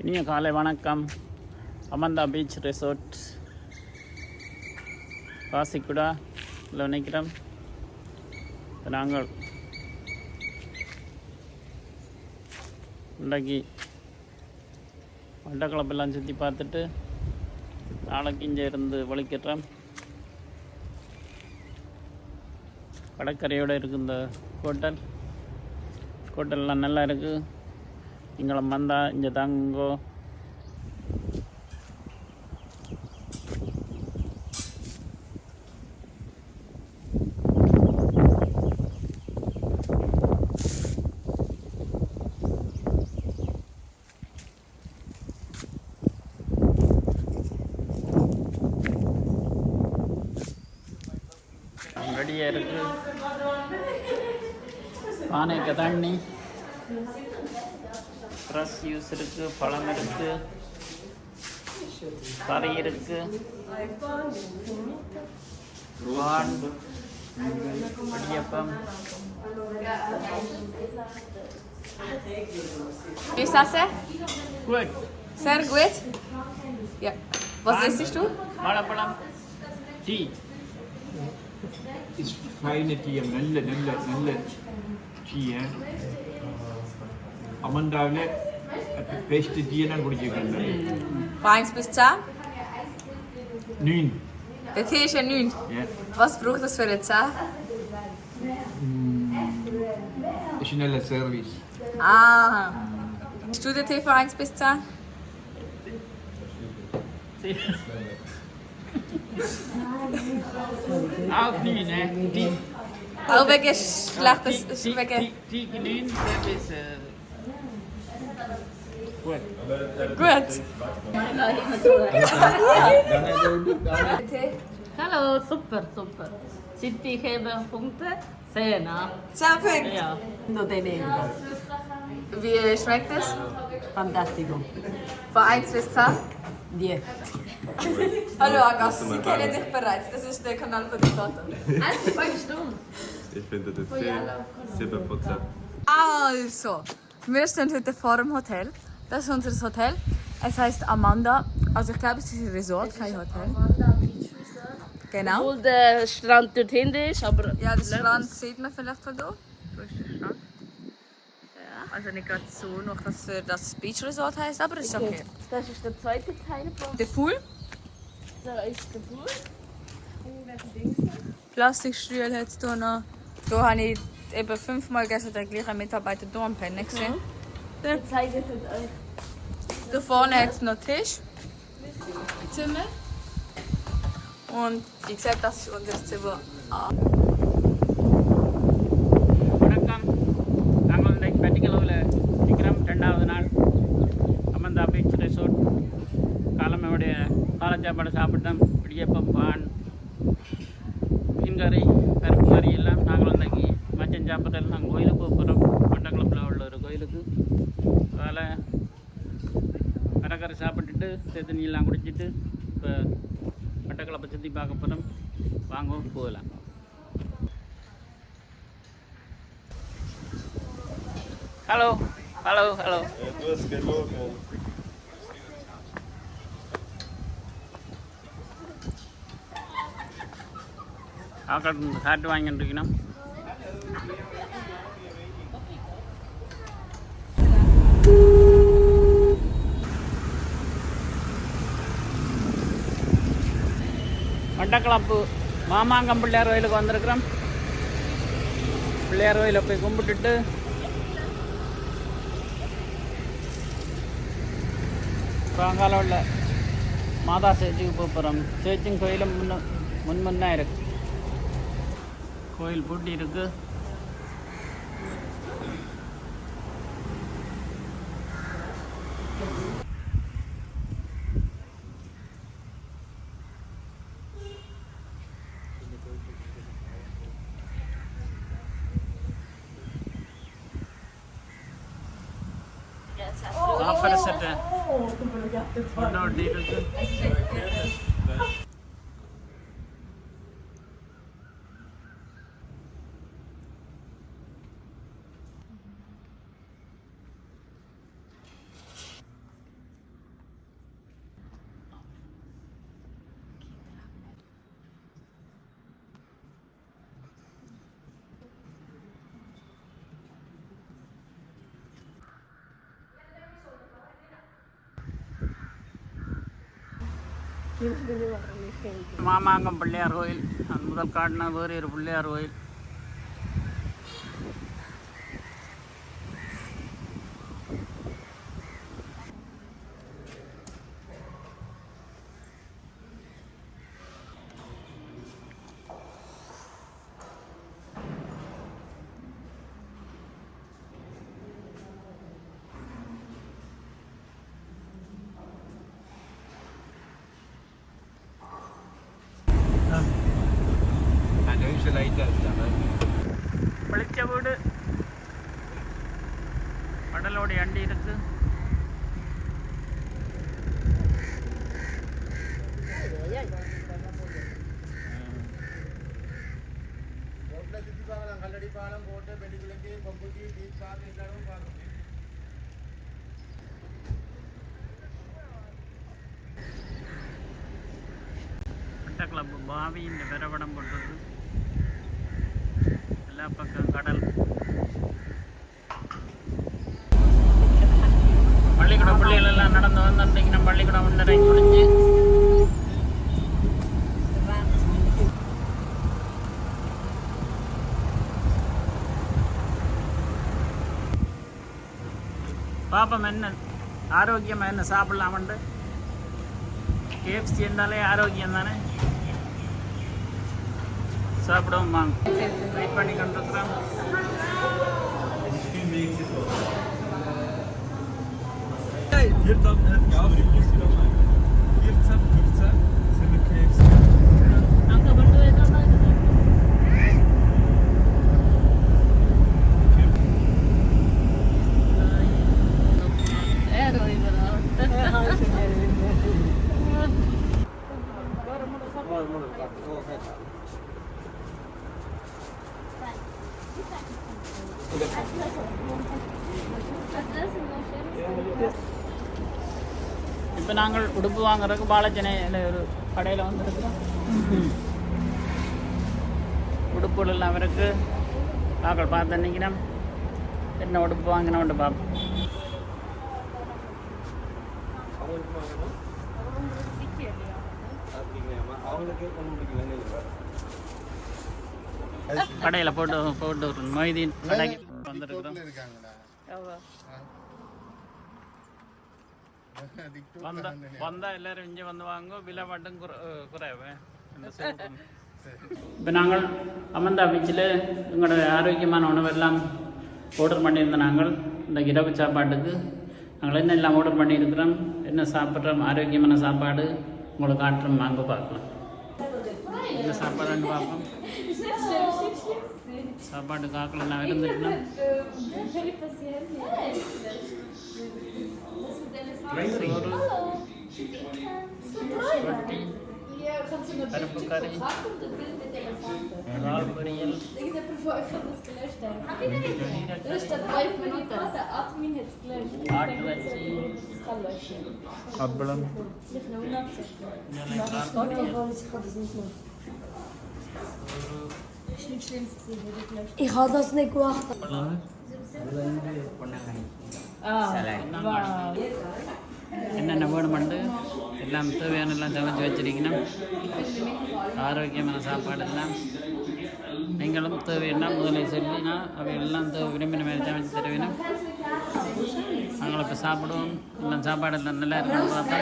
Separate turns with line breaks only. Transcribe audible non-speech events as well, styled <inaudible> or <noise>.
இனிய காலை வணக்கம். Amanda beach resort. காசிக்குடா இல்லை நினைக்கிறோம் நாங்கள் இன்றைக்கு மட்டக்களப்பெல்லாம் சுற்றி பார்த்துட்டு நாளைக்கு இங்கே இருந்து வலிக்கிறோம் கடற்கரையோடு இருக்கு இந்த ஹோட்டல். ஹோட்டல்லாம் நல்லா இருக்குது இங்கெல்லாம் வந்தால் இங்கே தங்கோ ரெடியாக இருக்கு பானைக்கு தண்ணி ஃப்ரெஷ் யூஸ் இருக்கு பழம் இருக்கு கறி இருக்கு பான் idiyappam
Wie ist das? Sehr
good
gut. Ja. Was isst du?
வாழைப்பழம் டீ
ist feine Tier, நல்ல நல்ல நல்ல டீ അമ്മൻ രാവിലെ പേസ്റ്റ് ടീ എല്ലാം
കുടിച്ചിട്ടുണ്ട് Eins bis 10?
9.
Der Tee ist ja 9.
Ja.
Was braucht das für eine 10?
Mm, schneller Service.
Ah. Hast du den Tee von 1 bis 10? 10.
Auch nie, ne? Die.
Auch wegen schlechtes.
Die,
die,
die, die, die, die, die, die, die, die, die, die, die
Gut.
Hallo, super, super. Sind die Punkte? Zehn, ah.
10 Punkte.
Ja.
No tenere,
Wie schmeckt es?
fantastico.
Von 1 bis 10?
Die.
Hallo Agas, Sie kennen dich bereits. Das ist der Kanal von der Vater.
Ich finde das Tee 7%.
Also, wir stehen heute vor dem Hotel. Das ist unser Hotel. Es heißt Amanda. Also ich glaube, es ist ein Resort, kein Hotel. Genau.
Obwohl der Strand dort hinten ist, aber.
Ja, den Strand sieht man vielleicht von da. Da ist der Strand. Also nicht gerade so noch, dass für das Beach Resort heißt, aber ist okay.
Das ist der zweite Teil von.
Der Pool,
Da ist der Pool.
Plastikstühle hat es hier noch. Da habe ich eben fünfmal gestern den gleichen Mitarbeiter hier am Pennen gesehen.
Der zeigt es euch.
Da vorne hat es noch Tisch. Zimmer. Und wie gesagt, das ist unser Zimmer. A.
வணக்கம் நாங்கள் இன்றைக்கு பெட்டிக்கலவில் நிற்கிறோம் ரெண்டாவது நாள் Amanda beach resort காலமையுடைய காலை சாப்பாடு சாப்பிட்டோம் இடியப்பம் பான் மீன் கறி பருப்பு கறி எல்லாம் நாங்கள் இன்றைக்கி மச்சன் சாப்பிட்றது நாங்கள் கோயிலுக்கு போக போகிறோம் மட்டக்குளப்பில் உள்ள ஒரு கோயிலுக்கு அதில் கடற்கரை சாப்பிட்டுட்டு தேத்தண்ணியெல்லாம் குடிச்சிட்டு இப்போ மட்டக்களப்பை சுற்றி பார்க்க போகிறோம் வாங்க போகலாம்.
Hello hello hello.
ஆக்கள் காட்டு வாங்கிட்டு இருக்கணும். மட்டக்களப்பு மாமாங்கம் பிள்ளையார் கோயிலுக்கு வந்திருக்கிறோம். பிள்ளையார் கோயிலை போய் கும்பிட்டுட்டு அங்கால உள்ள மாதா சேர்ச்சுக்கு போகிறோம் சேர்ச்சும் கோயிலும் முன்ன முன் முன்னே இருக்கு. கோயில் பூட்டி இருக்கு Oh, the Davidson. Mamangam Pillaiyar கோயில். முதல் காட்டினா வேறு பிள்ளையார் கோயில்.
വെളിച്ച വീട് കടലോട്
രണ്ടിരത്ത് കല്ലടി പാലം കോട്ടയം പെടിക്കുലക്ക് കൊമ്പുക്കി ബീച്ച് പാർക്ക് എല്ലാവരും പാർക്കുണ്ട് இந்த விரவடம் போட்டது எல்லா பக்கம் கடல் பள்ளிக்கூடம் பிள்ளைகள் எல்லாம் நடந்து வந்திருந்தீங்கன்னா பள்ளிக்கூடம் ஒன்றரை முடிஞ்சு பாப்பம் என்ன ஆரோக்கியமாக என்ன சாப்பிடலாமண்டு கேஎஃப்சி இருந்தாலே ஆரோக்கியம் தானே சாப்பிடுவோம் வாங்க வெயிட் பண்ணி கொண்டிருக்கிறோம்
அங்கே கொண்டு போய் தான் இருக்குது
இப்போ நாங்கள் உடுப்பு வாங்குறதுக்கு பாலச்சனையில் ஒரு கடையில் வந்துருக்குறோம். உடுப்புகள் எல்லாம் அவருக்கு நாங்கள் பார்த்து நினைக்கிறோம் என்ன உடுப்பு வாங்கினோண்டு பார்ப்போம். கடையில் போட்டு போட்டு மொய்தீன் கடைக்கு வந்தா வந்தா எல்லாரும் இங்கே வந்து வாங்க விலை மட்டும் குறைவே. <laughs> இப்போ நாங்கள் அமந்தா பீச்சில் எங்களோட ஆரோக்கியமான உணவெல்லாம் ஆர்டர் பண்ணியிருந்த நாங்கள். இந்த இரவு சாப்பாட்டுக்கு நாங்கள் என்ன எல்லாம் ஆர்டர் பண்ணியிருக்கிறோம் என்ன சாப்பிட்றோம் ஆரோக்கியமான சாப்பாடு உங்களுக்கு காட்டுறோம் வாங்க பார்க்கலாம். என்ன சாப்பாடுன்னு பார்ப்போம். சாப்பாடு காக்கல நான் இருந்துட்டுனா. சோறு ரொட்டி பருப்பு கறி இறால் பொரியல் ஆட்டு வச்சி அப்பளம்
Ich had das nicht gemacht.
என்னென்ன வேணுமெண்டு எல்லாம் தேவையான எல்லாம் சமைச்சு வச்சிருக்கணும் ஆரோக்கியமான சாப்பாடு எல்லாம் நீங்களும் தேவைன்னா முதலில் சொல்லினா அவை எல்லாம் தேவை விரும்பின மாதிரி சமைச்சு தருவினும் நாங்கள் இப்போ சாப்பிடுவோம் எல்லாம் சாப்பாடு எல்லாம் நல்லா இருக்குன்னு பார்த்தா